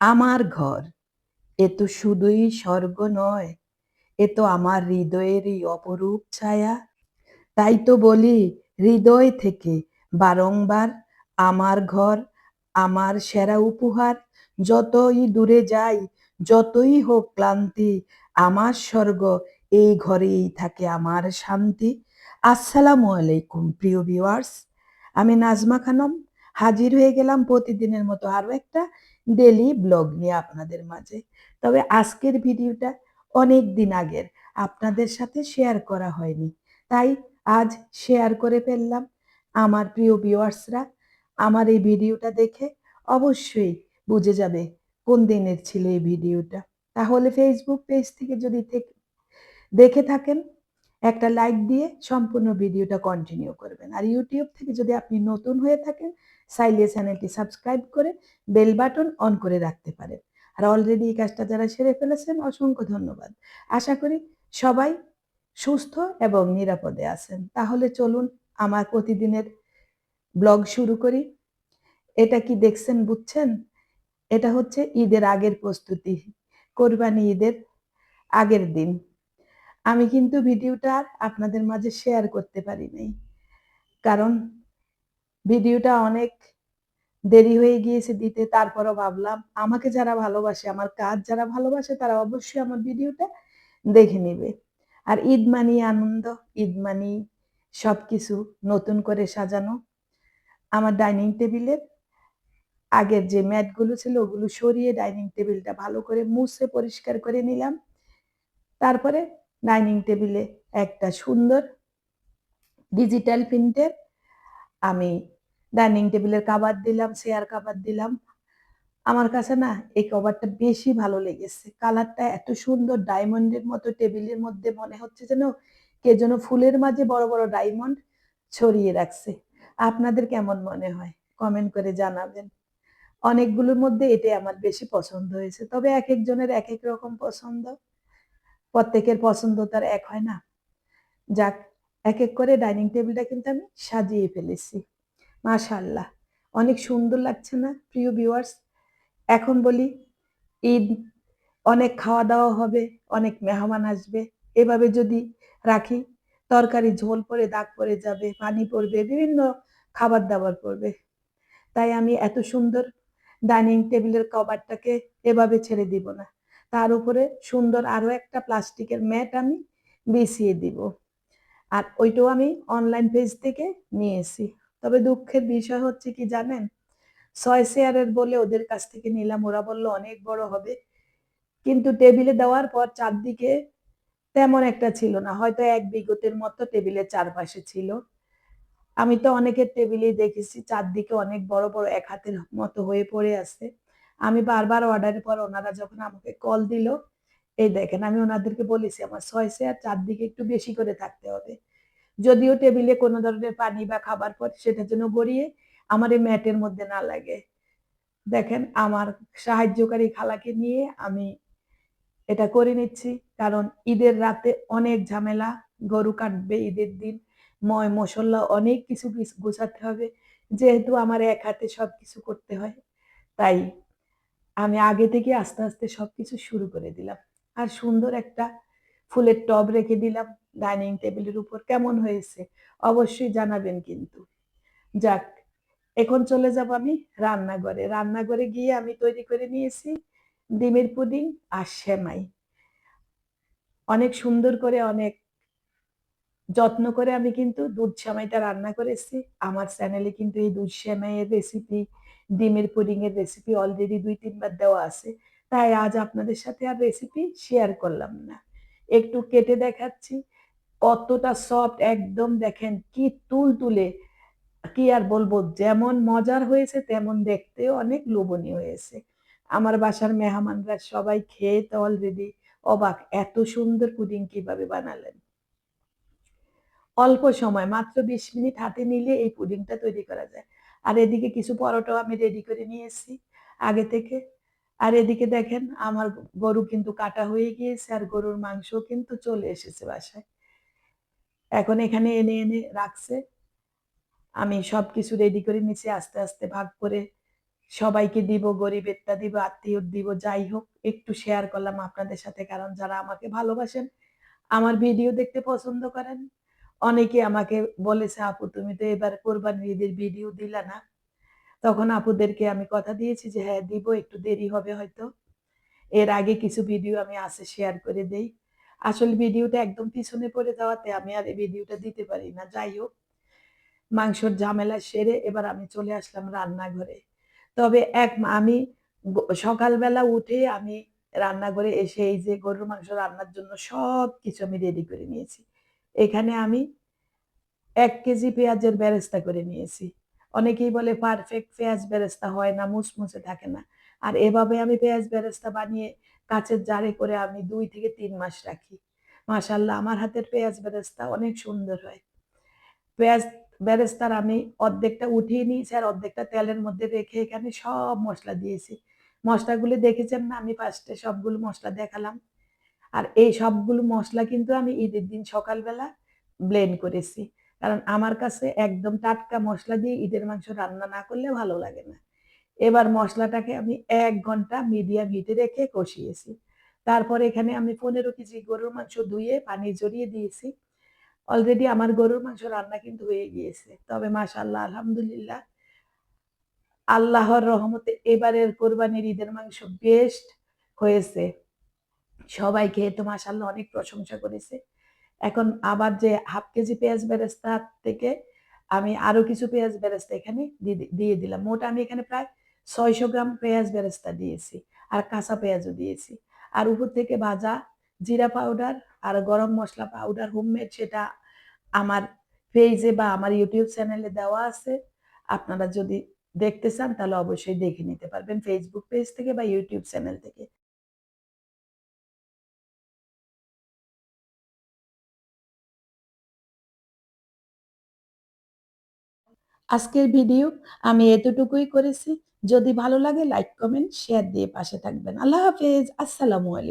আমার ঘর। এ তো শুধুই স্বর্গ নয়, এ তো আমার হৃদয়েরই অপরূপ ছায়া। তাই তো বলি, হৃদয় থেকে বারংবার আমার ঘর, আমার সেরা উপহার। যতই দূরে যাই, যতই হোক ক্লান্তি, আমার স্বর্গ, এই ঘরেই থাকে আমার শান্তি। আসসালামু আলাইকুম, প্রিয় ভিউয়ার্স আমি নাজমা খানম হাজির হয়ে গেলাম প্রতিদিনের মতো আরও একটা ডেলি ব্লগ নিয়ে আপনাদের মাঝে। তবে আজকের ভিডিওটা অনেক দিন আগের, আপনাদের সাথে শেয়ার করা হয়নি। তাই আজ শেয়ার করে ফেললাম। আমার প্রিয় ভিউয়ার্সরা আমার এই ভিডিওটা দেখে অবশ্যই বুঝে যাবে কোন দিনের ছিল এই ভিডিওটা। তাহলে ফেসবুক পেজ থেকে যদি দেখে থাকেন একটা লাইক দিয়ে সম্পূর্ণ ভিডিওটা কন্টিনিউ করবেন। আর ইউটিউব থেকে যদি আপনি নতুন হয়ে থাকেন সাইলে চ্যানেলটি সাবস্ক্রাইব করে বেল বাটন অন করে রাখতে পারেন। আর অলরেডি এই কাজটা যারা সেরে ফেলেছেন, অসংখ্য ধন্যবাদ। আশা করি সবাই সুস্থ এবং নিরাপদে আছেন। তাহলে চলুন আমার প্রতিদিনের ব্লগ শুরু করি। এটা কি দেখছেন, বুঝছেন? এটা হচ্ছে ঈদের আগের প্রস্তুতি। কোরবানি ঈদের আগের দিন। আমি কিন্তু ভিডিওটা আর আপনাদের মাঝে শেয়ার করতে পারি নাই। কারণ ভিডিওটা অনেক দেরি হয়ে গিয়েছে দিতে, তারপরও ভাবলাম আমাকে যারা ভালোবাসে, আমার কাজ যারা ভালোবাসে, তারা অবশ্যই আমার ভিডিওটা দেখে নেবে। আর ঈদ মানি আনন্দ, ঈদ মানি সব কিছু নতুন করে সাজানো। আমার ডাইনিং টেবিলের আগের যে ম্যাটগুলো ছিল, ওগুলো সরিয়ে ডাইনিং টেবিলটা ভালো করে মুছে, পরিষ্কার করে নিলাম। তারপরে ডাইনিং টেবিলে একটা সুন্দর ডিজিটাল প্রিন্টের। আমি ডাইনিং টেবিলের কাবার দিলাম, চেয়ার কাবার দিলাম। আমার কাছে না এই কভারটা বেশি ভালো লেগেছে। কালারটা এত সুন্দর, ডায়মন্ডের মতো, টেবিলের মধ্যে মনে হচ্ছে যেন কে যেন ফুলের মাঝে বড় বড় ডায়মন্ড ছড়িয়ে রাখছে। আপনাদের কেমন মনে হয়? কমেন্ট করে জানাবেন। অনেকগুলোর মধ্যে এটাই আমার বেশি পছন্দ হয়েছে। তবে এক একজনের এক এক রকম পছন্দ। প্রত্যেকের পছন্দ তার এক হয় না। যাক এক এক করে ডাইনিং টেবিলটা কিন্তু আমি সাজিয়ে ফেলেছি। মাশাল্লাহ অনেক সুন্দর লাগছে না, প্রিয় ভিউয়ার্স এখন বলি, ঈদ, অনেক খাওয়া দাওয়া হবে, অনেক মেহমান আসবে। এভাবে যদি রাখি, তরকারি ঝোল পড়ে দাগ পড়ে যাবে, পানি পড়বে, বিভিন্ন খাবার দাবার পড়বে। তাই আমি এত সুন্দর ডাইনিং টেবিলের কভারটাকে এভাবে ছেড়ে দিব না। তার উপরে সুন্দর আরও একটা প্লাস্টিকের ম্যাট আমি বিছিয়ে দিব। আর ওইটাও আমি অনলাইন পেজ থেকে নিয়েছি। তবে দুঃখের বিষয় হচ্ছে কি জানেন? ছয় শেয়ারের বলে ওদের কাছ থেকে নিলাম, ওরা বলল অনেক বড় হবে। কিন্তু টেবিলে দেওয়ার পর চারদিকে তেমন একটা ছিল না। হয়তো এক বিগতের মতো টেবিলের চারপাশে ছিল। আমি তো অনেকের টেবিলেই দেখেছি, চারদিকে অনেক বড় বড় এক হাতের মতো হয়ে পড়ে আছে। আমি বারবার অর্ডারের পর ওনারা যখন আমাকে কল দিল, এই দেখেন আমি ওনাদেরকে বলেছি, আমার ছয় চেয়ার চারদিকে একটু বেশি করে থাকতে হবে। যদিও টেবিলে কোনো ধরনের পানি বা খাবার পর সেটা যেন গড়িয়ে আমার এই ম্যাটের মধ্যে না লাগে। দেখেন আমার সাহায্যকারী খালাকে নিয়ে আমি এটা করে নিচ্ছি, কারণ ঈদের রাতে অনেক ঝামেলা, গরু কাটবে ঈদের দিন, ময়, মশলা অনেক কিছু গোছাতে হবে। যেহেতু আমার এক হাতে সব কিছু করতে হয়, তাই আমি আগে থেকে আস্তে আস্তে সব কিছু শুরু করে দিলাম। আর সুন্দর একটা ফুলের টব রেখে দিলাম ডাইনিং টেবিলের উপর। কেমন হয়েছে? অবশ্যই জানাবেন কিন্তু। যাক, এখন চলে যাব আমি রান্নাঘরে। রান্নাঘরে গিয়ে আমি তৈরি করে নিয়েছি ডিমের পুডিং আর সেমাই। অনেক সুন্দর করে অনেক যত্ন করে আমি কিন্তু দুধ সেমাইটা রান্না করেছি। আমার চ্যানেলে কিন্তু এই দুধ সেমাইয়ের রেসিপি ডিমের পুডিং এর রেসিপি অলরেডি দুই, তিনবার দেওয়া আছে। তাই আজ আপনাদের সাথে আর রেসিপি শেয়ার করলাম না। একটু কেটে দেখাচ্ছি। কতটা সফট একদম দেখেন কি তুল তুলে কি আর বলব, যেমন মজার হয়েছে তেমন দেখতেও অনেক লোভনীয় হয়েছে। আমার বাসার মেহমানরা সবাই খেয়ে তো অলরেডি অবাক, এত সুন্দর পুডিং কীভাবে বানালেন। অল্প সময় মাত্র বিশ মিনিট হাতে নিলে এই পুডিংটা তৈরি করা যায়। আর এদিকে কিছু পরোটাও আমি রেডি করে নিয়েছি আগে থেকে। আর এদিকে দেখেন আমার গরু কিন্তু কাটা হয়ে গিয়েছে আর গরুর মাংস কিন্তু চলে এসেছে বাসায়। এখন এখানে এনে এনে রাখছে। আমি সব কিছু রেডি করে নিচ্ছি আস্তে আস্তে ভাগ করে সবাইকে দিব, গরিবেরটা দিব, আত্মীয়র দিব, যাই হোক একটু শেয়ার করলাম আপনাদের সাথে। কারণ যারা আমাকে ভালোবাসেন, আমার ভিডিও দেখতে পছন্দ করেন। অনেকে আমাকে বলেছে, "আপু তুমি তো এবার কোরবানির ঈদের ভিডিও দিলা না।" তখন আপুদেরকে আমি কথা দিয়েছি যে, "হ্যাঁ দিব, একটু দেরি হবে হয়তো।" এর আগে কিছু ভিডিও আমি আছে শেয়ার করে দেই। আসল ভিডিওটা একদম পিছনে পড়ে যাওয়াতে আমি আর এই ভিডিওটা দিতে পারি না। যাই হোক, মাংসর ঝামেলা সেরে এবার আমি চলে আসলাম রান্নাঘরে। তবে এক আমি সকালবেলা উঠে আমি রান্নাঘরে এসে এই যে গরুর মাংস রান্নার জন্য সবকিছু আমি রেডি করে নিয়েছি। এখানে আমি এক কেজি পেঁয়াজের বেরেস্তা করে নিয়েছি। অনেকেই বলে পারফেক্ট পেঁয়াজ বেরেস্তা হয় না, মুচমুচে থাকে না। আর এভাবে আমি পেঁয়াজ বেরেস্তা বানিয়ে কাঁচের জারে করে আমি দুই থেকে তিন মাস রাখি। মাশাআল্লাহ আমার হাতের পেঁয়াজ বেরেস্তা অনেক সুন্দর হয়। পেঁয়াজ বেরেস্তার আমি অর্ধেকটা উঠিয়ে নিয়েছি আর অর্ধেকটা তেলের মধ্যে রেখে এখানে সব মশলা দিয়েছি। মশলাগুলি দেখেছেন না আমি ফার্স্টে সবগুলো মশলা দেখালাম। আর এই সবগুলো মশলা কিন্তু আমি ঈদের দিন সকালবেলা ব্লেন্ড করেছি। কারণ আমার কাছে একদম টাটকা মশলা দিয়ে ঈদের মাংস রান্না না করলে ভালো লাগে না। এবার মশলাটাকে আমি এক ঘণ্টা মিডিয়াম হিটে রেখে কষিয়েছি। তারপর এখানে আমি ১৫ কেজি গরুর মাংস ধুয়ে পানি জড়িয়ে দিয়েছি। অলরেডি আমার গরুর মাংস রান্না কিন্তু হয়ে গিয়েছে। তবে মাশাআল্লাহ, আলহামদুলিল্লাহ, আল্লাহর রহমতে এবারের কোরবানির ঈদের মাংস বেস্ট হয়েছে। সবাই খেয়ে তো মাশাআল্লাহ অনেক প্রশংসা করেছে। এখন আবার যে হাফ কেজি পেঁয়াজ বেরেস্তা থেকে আমি আরও কিছু পেঁয়াজ বেরেস্তা এখানে দিয়ে দিলাম। মোট আমি এখানে প্রায় ৬০০ গ্রাম পেঁয়াজ বেরেস্তা দিয়েছি। আর কাঁচা পেঁয়াজও দিয়েছি। আর উপর থেকে ভাজা জিরা পাউডার আর গরম মশলা পাউডার হোমমেড সেটা আমার পেজে বা আমার ইউটিউব চ্যানেলে দেওয়া আছে। আপনারা যদি দেখতে চান তাহলে অবশ্যই দেখে নিতে পারবেন ফেসবুক পেজ থেকে বা ইউটিউব চ্যানেল থেকে। আজকের ভিডিও আমি এতটুকুই করেছি। যদি ভালো লাগে লাইক, কমেন্ট, শেয়ার দিয়ে পাশে থাকবেন। আল্লাহ হাফেজ। আসসালামু আলাইকুম।